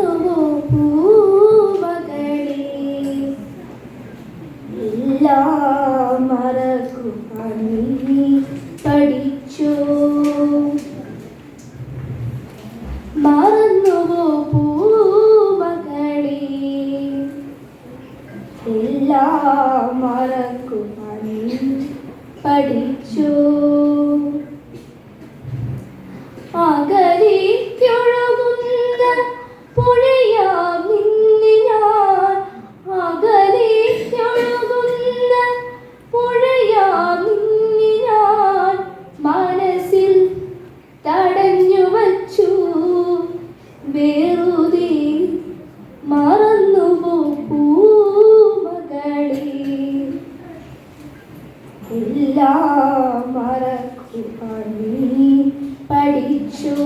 മറന്നുവോ പൂമകളെ. എല്ലാം മറക്കുവാൻ പഠിച്ചോ. മറന്നുവോ പൂമകളെ? എല്ലാം മറക്കുവാൻ പഠിച്ചോ. അകലേക്കൊഴുകുന്ന എല്ലാം മറക്കുവാൻ നീ പഠിച്ചോ.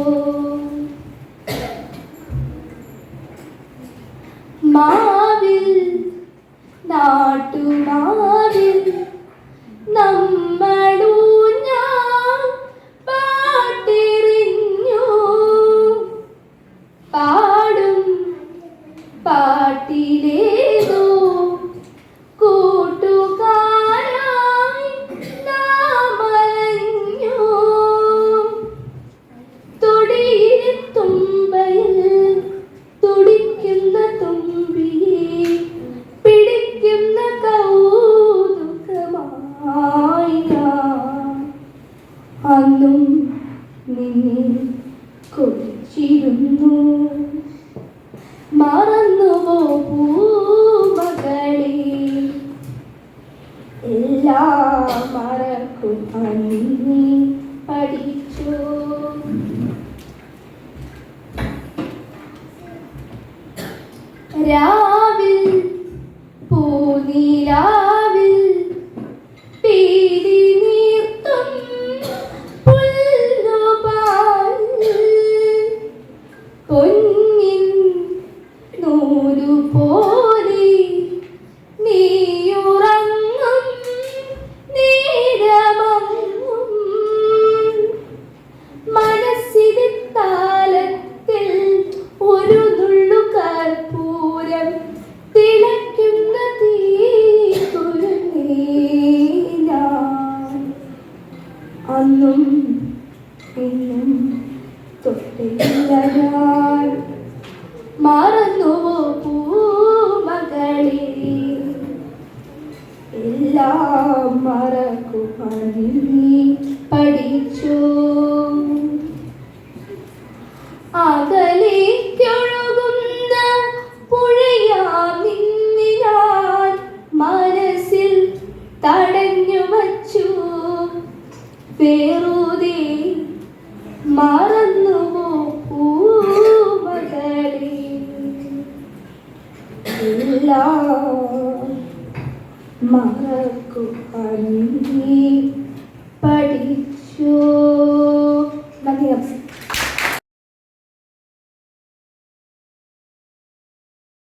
മാവിൽ നാട്ടുമാവിൽ നമ്മളൂഞ്ഞാൽ പാട്ടെറിഞ്ഞു. പാടും പാട്ടിലേതോ അന്നും നിന്നെ കൊതിച്ചിരുന്നു മറന്നുവോ പൂമകളെ എല്ലാം മറക്കുവാൻ നീ പഠിച്ചോ. രാവിൽ പൂനിരാവിൽ അന്നും ഇന്നും തൊട്ടില്ല ഞാൻ മറന്നുവോ പൂമകളെ? എല്ലാം മറക്കുവാൻ നീ പഠിച്ചു. അകലേക്കൊഴുകുന്ന പുഴയാം നിന്നെ ഞാൻ മനസ്സിൽ തടഞ്ഞു വച്ചു പേരൂതി മറന്നുവോ പൂവകളി? ഇല്ല മറക്കുവാൻ പഠിച്ചോ. നന്ദി നമസ്കാരം.